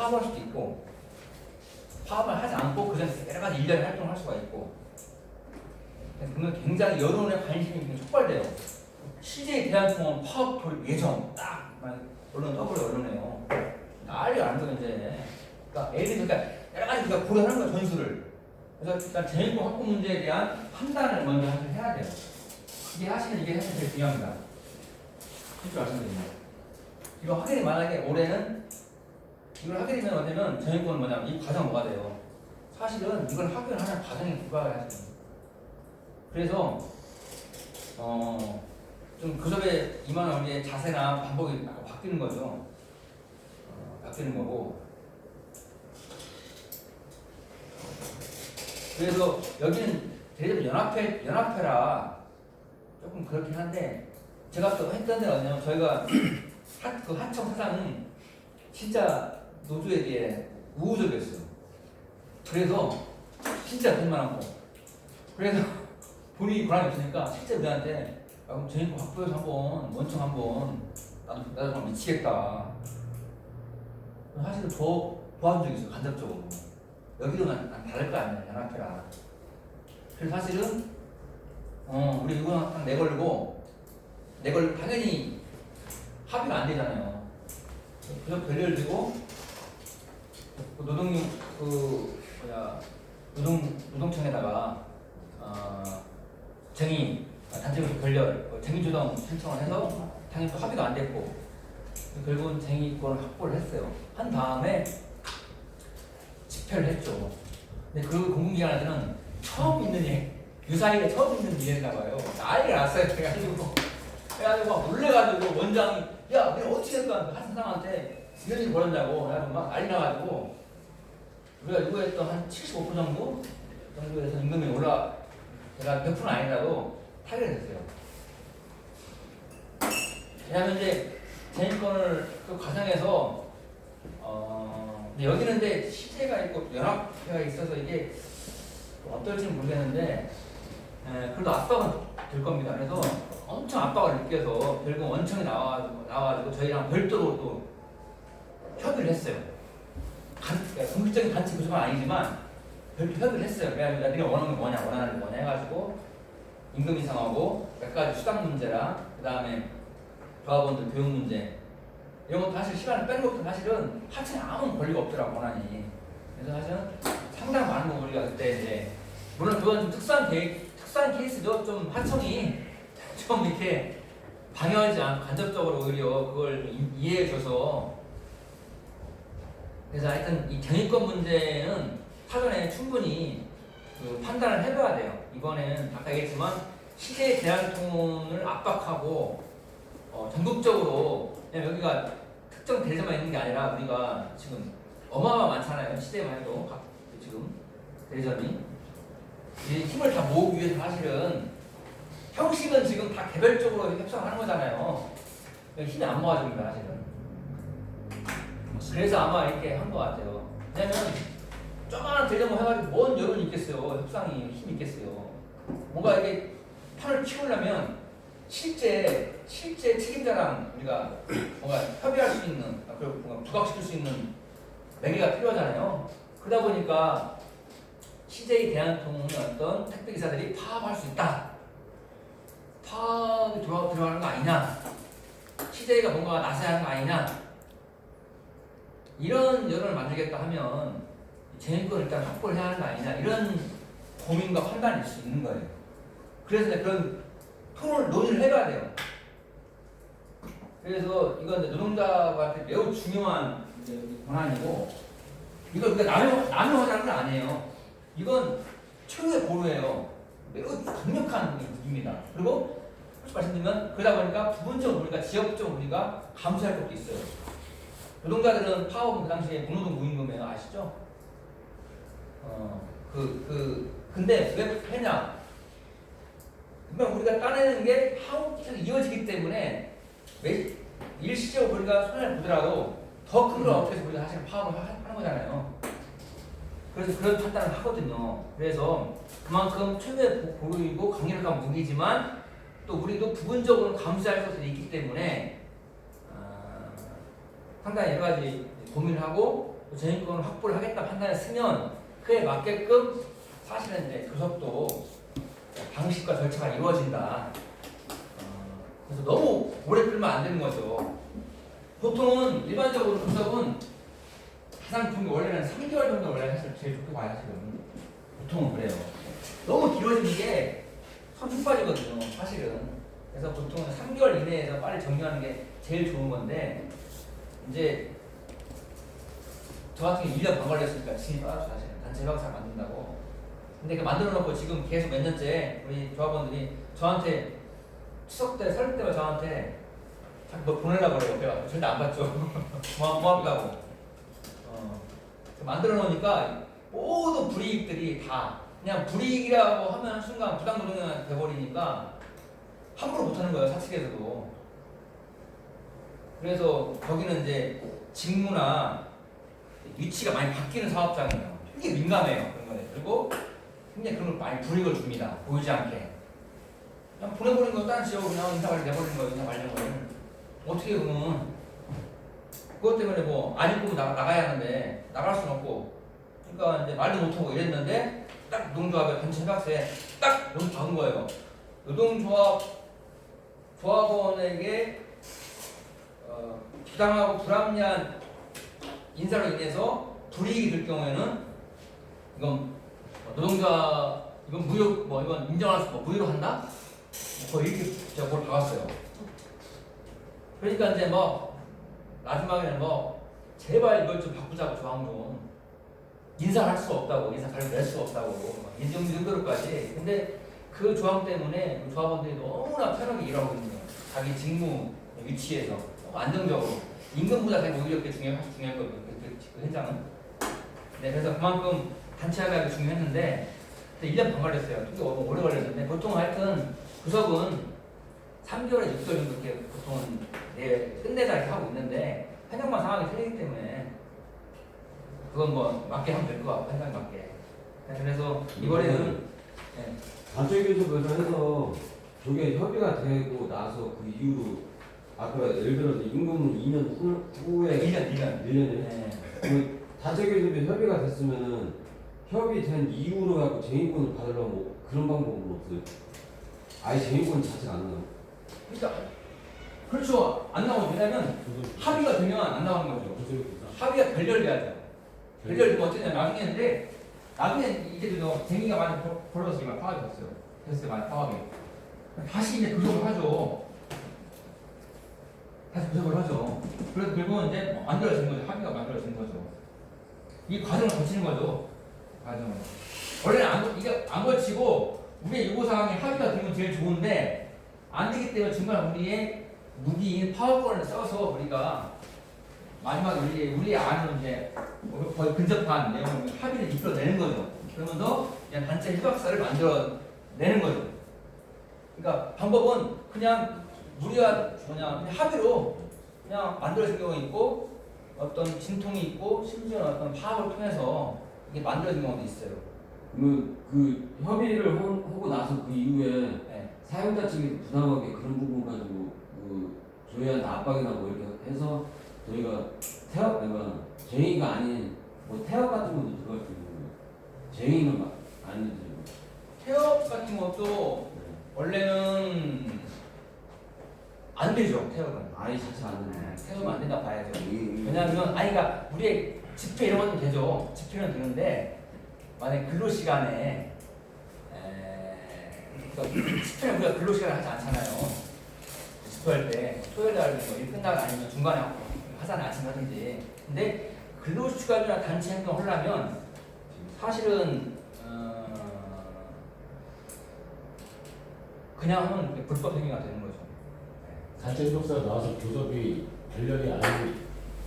파업할 수도 있고 파업을 하지 않고 그냥 여러 가지 일련의 활동을 할 수가 있고 그러면 굉장히 여론의 관심이 촉발돼요. CJ 대한통운 파업 돌 예정 딱막 언론 더블 언론에요. 난리 안돼 이제. 그러니까 들어 그러니까 여러 가지 우리가 고려하는 거야 전술을. 그래서 일단 재인권 확보 문제에 대한 판단을 먼저 해야 돼요. 이게 하시는 이게 사실 제일 중요합니다. 실제 말씀드립니다. 이거 확인이 만약에 올해는 이걸 하게 되면 어쩌면 전인권은 뭐냐면 이 과정 뭐가 돼요? 사실은 이걸 하기를 하는 과정에 불과해야 돼요. 그래서 어좀 그접에 임하는 우리의 자세나 약간 바뀌는 거죠. 어, 바뀌는 거고. 그래서 여기는 대리점 연합회 연합회라 조금 그렇긴 한데 제가 또 했던 데가 어디냐면 저희가 하, 그 하청 사장은 진짜 노조에 대해 우호적이었어요. 그래서 진짜 돈 많았고 그래서 본인이 권한이 없으니까 실제 우리한테 아, 그럼 저희 확보해서 한번 원청 한번 나도 나도 한번 미치겠다. 사실은 더 도와준 적이 있어요 간접적으로. 여기로는 안 다를 거 아니야 연합회라. 그래서 사실은 어 우리 이거 딱 내걸고 내걸 당연히 합의가 안 되잖아요. 그래서 별려를 들고 그 노동 그 뭐야 노동 노동청에다가 어, 정의 단체로 결렬 그 정의 조정 신청을 해서 당연히 또 합의가 안 됐고 결국은 정의권을 확보를 했어요. 한 다음에 집회를 했죠. 근데 그 공공기관한테는 처음 있는 일, 유사일에 처음 있는 일인가 봐요. 난리가 났어요. 그래가지고 그래가지고 막 놀래가지고 원장이 야, 우리 어떻게 할까? 한 사람한테 일 벌었냐고 그래가지고 막 난리 나가지고 우리가 요구했던 한 75% 정도 정도에서 임금이 올라 제가 100% 아니라도 타결이 됐어요. 왜냐하면 이제 재인권을 그 과정에서 어 여기는 근데 시제가 있고 연합회가 있어서 이게 어떨지는 모르겠는데 에, 그래도 압박은 될 겁니다. 그래서 엄청 압박을 느껴서 결국 원청이 나와가지고, 나와가지고 저희랑 별도로 또 협의를 했어요. 간, 그러니까 공식적인 단체 구성은 아니지만 별도 협의를 했어요. 그래가지고 니가 원하는 게 뭐냐, 원하는 게 뭐냐 해가지고 임금 인상하고 몇 가지 수당 문제랑 그 다음에 조합원들 교육 문제 이런 것도 사실 시간을 빼는 것도 사실은 하청에 아무 권리가 없더라고 원안이. 그래서 사실은 상당 많은 거 우리가 그때 이제 물론 그건 좀 특수한 케이, 특수한 케이스죠. 좀 하청이 좀 이렇게 방해하지 않고 간접적으로 오히려 그걸 이- 이해해줘서 그래서 하여튼 이 경영권 문제는 사전에 충분히 그 판단을 해봐야 돼요. 이번에는 아까 얘기했지만 시대 대한통운을 압박하고 어, 전국적으로 그냥 여기가 특정 대리점만 있는 게 아니라 우리가 지금 어마어마 많잖아요. 시대만 해도 각 지금 대리점이 이 힘을 다 모으기 위해서 사실은 형식은 지금 다 개별적으로 협상하는 거잖아요. 힘이 안 모아집니다, 사실은. 그래서 아마 이렇게 한 것 같아요. 왜냐면 조그마한 대정부 해가지고 뭔 여론이 있겠어요. 협상이 힘이 있겠어요. 뭔가 이게 판을 키우려면 실제 실제 책임자랑 우리가 뭔가 협의할 수 있는 뭔가 부각시킬 수 있는 매개가 필요하잖아요. 그러다 보니까 CJ 대한통운의 어떤 택배 기사들이 파업할 수 있다. 파업이 들어, 들어가는 거 아니냐? CJ가 뭔가 나서야 하는 거 아니냐? 이런 여론을 만들겠다 하면 재인권을 일단 확보를 해야 하는 거 아니냐? 이런 고민과 판단일 수 있는 거예요. 그래서 그런 토론을 논의를 해봐야 돼요. 그래서 이건 노동자한테 매우 중요한 권한이고 이걸 우리가 남용 남용하자는 건 아니에요. 이건 최후의 보루예요. 매우 강력한 무기입니다. 그리고 솔직히 말씀드리면 그러다 보니까 부분적으로 우리가 지역적으로 우리가 감수할 것도 있어요. 노동자들은 파업은 그 당시에 무노동 무임금이에요. 아시죠? 어, 그, 그, 근데 왜 했냐? 그러면 우리가 따내는 게 하우처럼 이어지기 때문에 매- 일시적으로 우리가 손해를 보더라도 더 큰걸 얻기 위해서 우리가 사실 파업을 하- 하는 거잖아요. 그래서 그런 판단을 하거든요. 그래서 그만큼 최대 보- 보루이고 강력한 무기지만 또 우리도 부분적으로 감수할 것들이 있기 때문에 아, 상당히 여러 가지 고민하고 또 재인권을 확보를 하겠다 판단했으면 그에 맞게끔 사실은 이제 교섭도 방식과 절차가 이루어진다. 어, 그래서 너무 오래 끌면 안 되는 거죠. 보통은 일반적으로 교섭은 가장 좋은 게 원래는 3개월 정도 원래 사실 제일 좋게 봐요, 사실은. 보통은 그래요. 너무 길어지는 게 선수 빠지거든요, 사실은. 그래서 보통은 3개월 이내에서 빨리 정리하는 게 제일 좋은 건데, 이제 저 같은 경우 1년 반 걸렸으니까 빠졌죠, 사실. 단체 협약 잘 만든다고. 근데 그 만들어 놓고 지금 계속 몇 년째 우리 조합원들이 저한테 추석 때, 설 때마다 저한테 자꾸 뭐 보내려고 그래요. 그래서 절대 안 받죠. 고맙, 고맙다고. 어. 만들어 놓으니까 모든 불이익들이 다 그냥 불이익이라고 하면 한순간 부당노동이 돼버리니까 함부로 못하는 거예요 사측에서도 그래서 거기는 이제 직무나 위치가 많이 바뀌는 사업장이에요. 되게 민감해요 그런 거에 그리고 굉장히 그런 걸 많이 불이익을 줍니다 보이지 않게. 그냥 보내버린 거 다른 지역으로 그냥 인사 관리 내버리는 거예요 인사 관련을 어떻게 보면? 그것 때문에 뭐안 입고 나, 나가야 하는데 나갈 수는 없고. 그러니까 이제 말도 못하고 이랬는데 딱 노동조합의 단체 협약서에 딱 여기 박은 거예요. 노동조합 조합원에게 어, 부당하고 불합리한 인사로 인해서 불이익이 될 경우에는 이건 노동조합 이건 무효 뭐 이건 인정할 수 없고 무효로 한다. 뭐 이렇게 제가 그걸 박았어요. 그러니까 이제 뭐 마지막에는 뭐 제발 이걸 좀 바꾸자고 조항 좀 인사할 수 없다고 인사 발낼수 없다고 막이 정도- 이 정도로까지 근데 그 조항 때문에 조합원들이 너무나 편하게 일하고 있는 거예요 자기 직무 위치에서 안정적으로. 임금보다 되게 오히려 그게 중요, 중요했거든요. 그, 그, 그 현장은. 네, 그래서 그만큼 단체 협약이 중요했는데 1년 반 걸렸어요. 되게 오- 오래 걸렸는데 보통 하여튼 구석은 3개월에 6개월 정도 이렇게 보통은 내 끝내자 이렇게 하고 있는데 현장만 상황이 틀리기 때문에 그건 뭐 맞게 하면 될 것 같고 현장에 맞게. 네, 그래서 이번에는 네, 단체 교섭에서 해서 저게 협의가 되고 나서 그 이후로 아까 예를 들어서 임금 2년 후, 후에 1년 1년 1년에 네. 그 교섭이 협의가 됐으면은 협의된 이후로 하고 재인권을 받으려면 그런 방법은 없어요. 아예 재인권 자체가 안 나와요. 그러니까 그렇죠. 안 나오죠 왜냐면 합의가 되면 안 나오는 거죠. 합의가 결렬돼야죠. 결렬되면 어쩌냐 나중에 인데 나중에 이제 또 쟁의가 많이 벌- 벌어졌으니까 파악이 됐어요. 됐어요 많이 파악이. 다시 이제 구속을 하죠 다시 구속을 하죠. 그래서 결국은 이제 뭐 만들어진 거죠. 합의가 만들어진 거죠. 이 과정을 거치는 거죠. 과정을. 원래는 안, 거- 이게 안 거치고 우리의 요구 사항이 합의가 되면 제일 좋은데 안 되기 때문에 정말 우리의 무기인 파워권을 써서 우리가 마지막에 우리 우리의 안을 이제 거의 근접한 내용을 합의를 이끌어내는 거죠. 그러면서 그냥 단체 협약서를 만들어 내는 거죠. 그러니까 방법은 그냥 우리가 뭐냐 그냥 합의로 그냥 만들어진 경우가 있고 어떤 진통이 있고 심지어 어떤 파악을 통해서 이게 만들어진 경우도 있어요. 그, 그 협의를 하- 하고 나서 그 이후에 네. 사용자 측이 부담하게 그런 부분 가지고 그 저희한테 압박이나 뭐 이렇게 해서 저희가 태업 그러니까 쟁의가 아닌 뭐 태업 같은 것도 들어갈 수 있는 거예요. 쟁의는 막 아니지. 태업 같은 것도 원래는 안 되죠. 태업은. 아예 자체가 안 거예요. 태우면 안 된다 봐야죠. 이- 이- 왜냐하면 아이가 우리의 집회 이런 것도 되죠. 집회는 되는데 만약 근로 시간에 그러니까 집회는 우리가 근로 시간을 하지 않잖아요. 집회할 때 토요일 날 뭐, 일 끝나고 아니면 중간에 하잖아요. 아침 하든지. 근데 근로 시간이나 단체 행동을 하려면 사실은 어, 그냥 하면 불법 행위가 되는. 단체 협약서가 나와서 교섭이 결렬이 아닌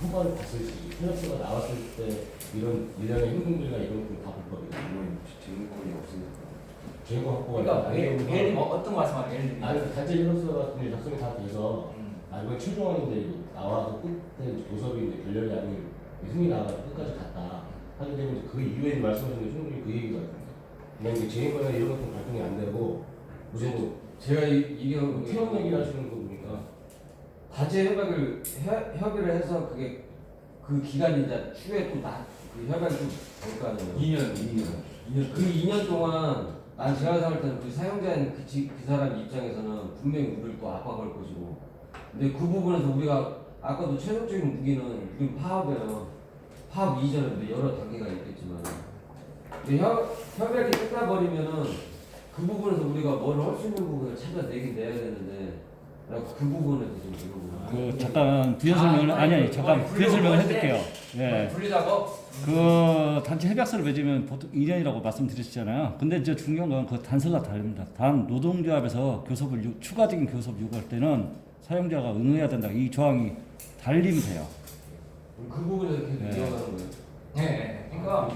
후반을 봤을 때 협약서가 나왔을 때 이런 일련의 행동들이나 이런 것다 불법이에요. 물론 재인권이 없으니까. 죄고 확보가 그러니까 안 예를 거. 뭐 어떤 거 말씀하세요? 예를 들면 아니 단체 협약서 같은 게 작성이 다 돼서 음. 나중에 최종안인데 나와서 끝에 이제 교섭이 이제 결렬이 아닌 승이 나가서 끝까지 갔다 하게 되면 이제 그 이후에 말씀하신 게 충분히 그 얘기가 있거든요. 그냥 이제 재인권이나 이런 것도 발동이 안 되고 무슨 뭐 제가 이, 이게 태원 얘기를 하시는 거 단체 협약을 협- 협의를 해서 그게 그 기간이 이제 추후에 또나그 협약이 또될거 아니에요. 2년 2년. 2년. 그 2년 동안 난 제가 생각할 때는 그 사용자인 그, 지- 그 사람 입장에서는 분명히 우리를 또 압박할 것이고 근데 그 부분에서 우리가 아까도 최종적인 무기는 우리 파업이에요. 파업 이전에도 여러 단계가 있겠지만 근데 협, 협약이 끝나버리면은 그 부분에서 우리가 뭘 할 수 있는 부분을 찾아내긴 내야 되는데 나 그 부분에서 좀 물어보고 그 잠깐 부연 설명을 아 니 아니 잠깐 부연 설명을 해드릴게요. 예. 분리작업 그 단체 협약서를 맺으면 보통 2년이라고 말씀드렸잖아요. 근데 이제 중요한 건 그 단서가 다릅니다. 단 노동조합에서 교섭을 요- 추가적인 교섭 요구할 때는 사용자가 응해야 된다. 이 조항이 달리면 돼요. 그 부분에서 계속 네. 이어가는 거예요. 네 그러니까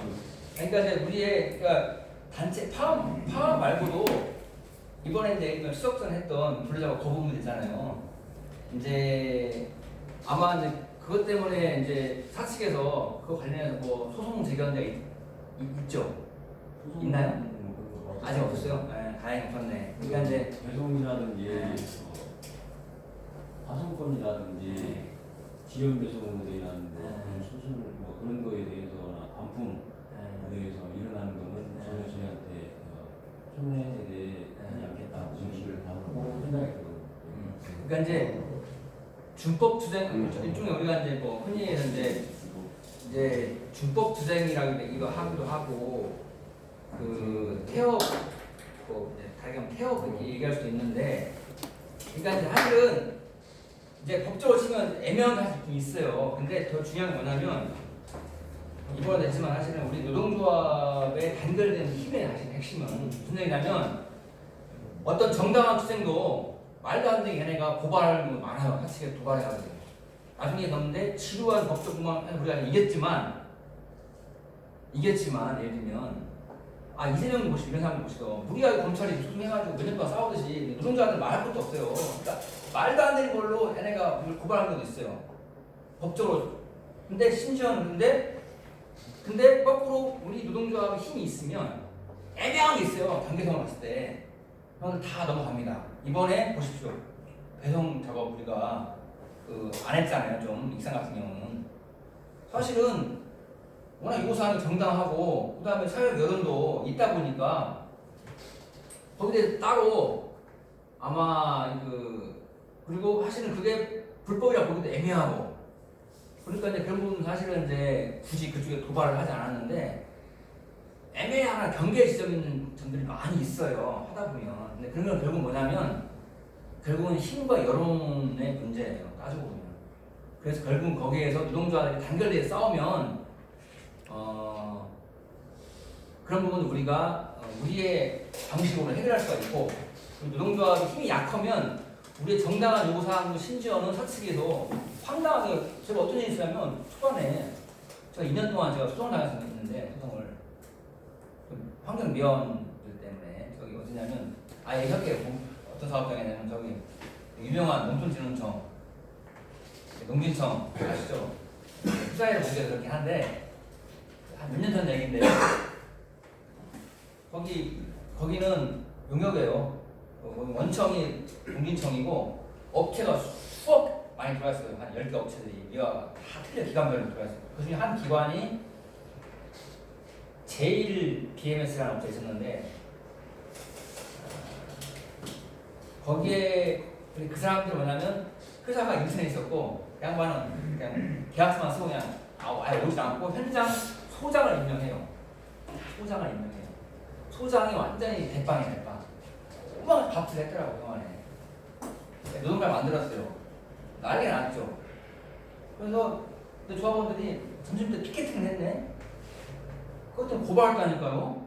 그러니까 이제 우리의 그러니까 단체 파업 파업 말고도 이번에 이제 수석전 했던 분리작업 거부문 있잖아요. 이제 아마 이제 그것 때문에 이제 사측에서 그 관련해서 뭐 소송 제기한 적 있, 있죠. 있나요? 아직 없었어요? 네, 다행히 없었네. 그러니까 이제 배송이라든지 네. 어, 화성권이라든지 지연 배송이라든지 네. 그런 수술 뭐 그런 거에 대해서나 반품에 네, 대해서 일어나는 거는 네. 전혀 저희한테 어, 손해에 대해 하지 않겠다고 진실을 다하고 생각했거든요. 음. 그러니까 이제 준법 투쟁 일종의 우리가 이제 뭐 흔히 해서 이제 이제 준법 투쟁이라고 이거 하기도 하고 그 태업 뭐 이제 다르게 태업 이렇게 얘기할 수도 있는데 그러니까 이제 사실은 이제 법적으로 치면 애매한 게 사실 좀 있어요. 근데 더 중요한 건 뭐냐면 이번에 됐지만 사실은 우리 노동조합의 단결된 힘의 사실 핵심은 무슨 얘기냐면 어떤 정당한 투쟁도 말도 안 되게 얘네가 고발하는 거 많아요. 사측에 도발해가지고. 나중에 넘는데 지루한 법적 구만 우리가 이겼지만 이겼지만 예를 들면 아 이재명 보시고 이런 사람 보시고 우리가 검찰이 소송해가지고 몇년 동안 싸우듯이 노동자들 말할 것도 없어요. 그러니까 말도 안 되는 걸로 얘네가 고발하는 것도 있어요. 법적으로. 근데 심지어는 근데 근데 거꾸로 우리 노동조합에 힘이 있으면 애매한 게 있어요. 단계성을 봤을 때. 그건 다 넘어갑니다. 이번에 보십시오. 배송 작업 우리가 그 안 했잖아요. 좀 익산 같은 경우는 사실은 워낙 요구사항이 정당하고 그 다음에 사회 여론도 있다 보니까 거기에 따로 아마 그 그리고 사실은 그게 불법이라 보기도 애매하고 그러니까 이제 그런 부분 사실은 이제 굳이 그쪽에 도발을 하지 않았는데 애매한 경계 지점 점들이 많이 있어요 하다 보면. 근데 그런 건 결국 뭐냐면 결국은 힘과 여론의 문제예요 따지고 보면. 그래서 결국은 거기에서 노동자들이 단결되어 싸우면 어 그런 부분은 우리가 어, 우리의 방식으로 해결할 수가 있고 노동조합이 힘이 약하면 우리의 정당한 요구사항도 심지어는 사측에서 황당하게 제가 어떤 일이 있었냐면 초반에 제가 2년 동안 제가 소송을 당했었는데 소송을 그 환경미원들 때문에 저기 어디냐면 아예 협회 어떤 사업장이냐면 저기 유명한 농촌진흥청 농진청 아시죠? 후사회를 보기에 그렇게 한데 한 몇 년 전 얘기인데 거기 거기는 용역이에요. 어, 원청이 농진청이고 업체가 수억 많이 들어왔어요. 한 10개 업체들이 이와 다 틀려 기관별로 들어왔어요. 그 중에 한 기관이 제일 BMS라는 업체 있었는데 어, 거기에 그 사람들 뭐냐면 회사가 인천에 있었고 양반은 그냥 계약서만 쓰고 그냥 아, 아예 오지 않고 현장 소장을 임명해요. 소장을 임명해요. 소장이 완전히 대빵이에요, 대빵. 꼬막 밥을 했더라고, 그동안에. 노동발 만들었어요. 난리가 났죠. 그래서 근데 조합원들이 점심 때 피켓팅을 했네? 그것 때문에 고발했다니까요.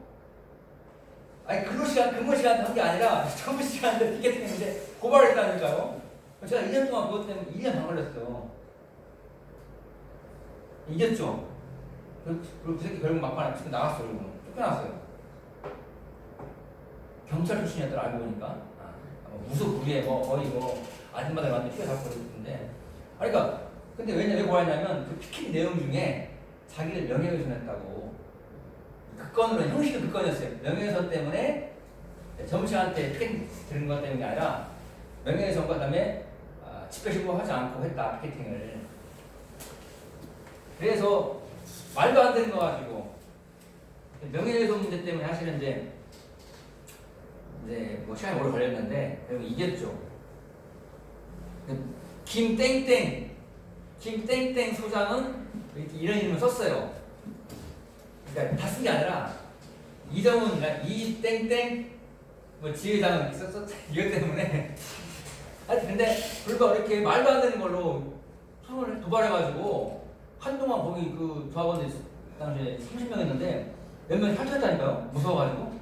아니, 근무 시간, 근무 시간 한 게 아니라 정부 시간인데 피켓팅 했는데 고발했다니까요. 제가 1년 동안 그것 때문에 1년 반 걸렸어요. 이겼죠? 그- 그리고 그 새끼 결국 막판에 지금 나갔어요, 결국. 쫓겨났어요. 경찰 출신이었더라, 알고 보니까. 아, 뭐 부리에 뭐 거의 뭐 아줌마들 완전 휘어잡고 그랬는데. 아니, 그러니까, 근데 왜냐, 왜 고하냐면 그 피켓 내용 중에 자기를 명예훼손했다고. 그 건으로 형식은 그 건이었어요. 명예훼손 때문에 점심한테 피켓 들은 것 때문이 아니라 명예훼손과 그다음에 아, 집회 신고하지 않고 했다, 피켓팅을. 그래서 말도 안 되는 거 가지고 명예훼손 문제 때문에 사실은 이제 이제 뭐 시간이 오래 걸렸는데 결국 이겼죠. 김땡땡 김땡땡 소장은 이런 이름을 썼어요. 그러니까 다 쓴 게 아니라 이정훈 그러니까 이 땡땡 뭐 지회장은 있었었 이것 때문에. 하여튼 근데 불과 이렇게 말도 안 되는 걸로 손을 도발해가지고 한동안 거기 그 조합원들 당시에 30명 있는데 몇 명이 탈퇴했다니까요 무서워가지고.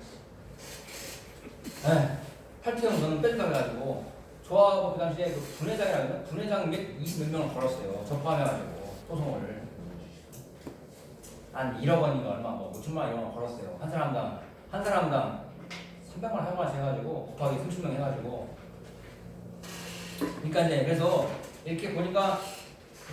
에 탈퇴형 너는 뺐다 해가지고 조합원 그 당시에 그 분회장이라면 분회장 몇 20 몇 명을 걸었어요 저 포함해가지고 소송을 한 1억 원인가 얼마 뭐 5천만 원 이런 거 걸었어요. 한 사람당 한 사람당 300만 원, 300만 원씩 해가지고 곱하기 30명 해가지고. 그러니까 이제 그래서 이렇게 보니까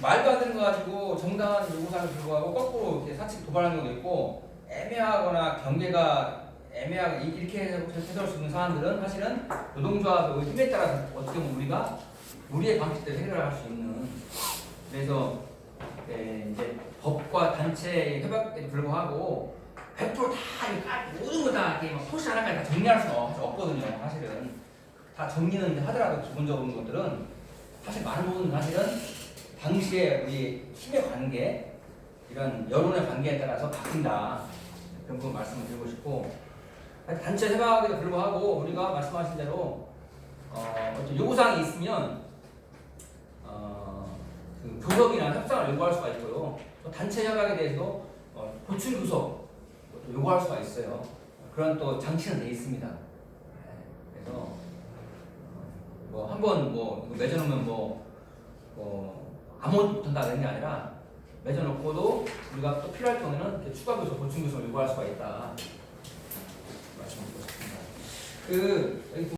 말도 안 되는 거 가지고 정당한 요구사항을 불구하고 거꾸로 이렇게 사측 도발하는 경우도 있고 애매하거나 경계가 애매하게 이렇게 해석할 수 있는 사안들은 사실은 노동조합의 힘에 따라서 어떻게 보면 우리가 우리의 방식대로 해결할 수 있는. 그래서 예, 이제 법과 단체 협약에도 불구하고 100%다 이렇게 까- 모든 거다 이렇게 막 포시 하나까지 다 정리할 수는 없- 없거든요 사실은. 다 정리는 하더라도 기본적인 것들은 사실 많은 부분은 사실은 당시에 우리 힘의 관계 이런 여론의 관계에 따라서 바뀐다. 그런 부분 말씀을 드리고 싶고. 단체 협약에도 불구하고 우리가 말씀하신 대로 어, 요구사항이 있으면 어, 그 교섭이나 협상을 요구할 수가 있고요. 또 단체 협약에 대해서 어, 보충 교섭 또 요구할 수가 있어요. 그런 또 장치는 돼 있습니다. 네, 그래서 뭐 한번 뭐 맺어놓으면 뭐, 뭐 아무것도 못한다 그런 게 아니라 맺어놓고도 우리가 또 필요할 경우에는 추가 교섭, 보충 교섭을 요구할 수가 있다. 말씀드리고 싶습니다. 그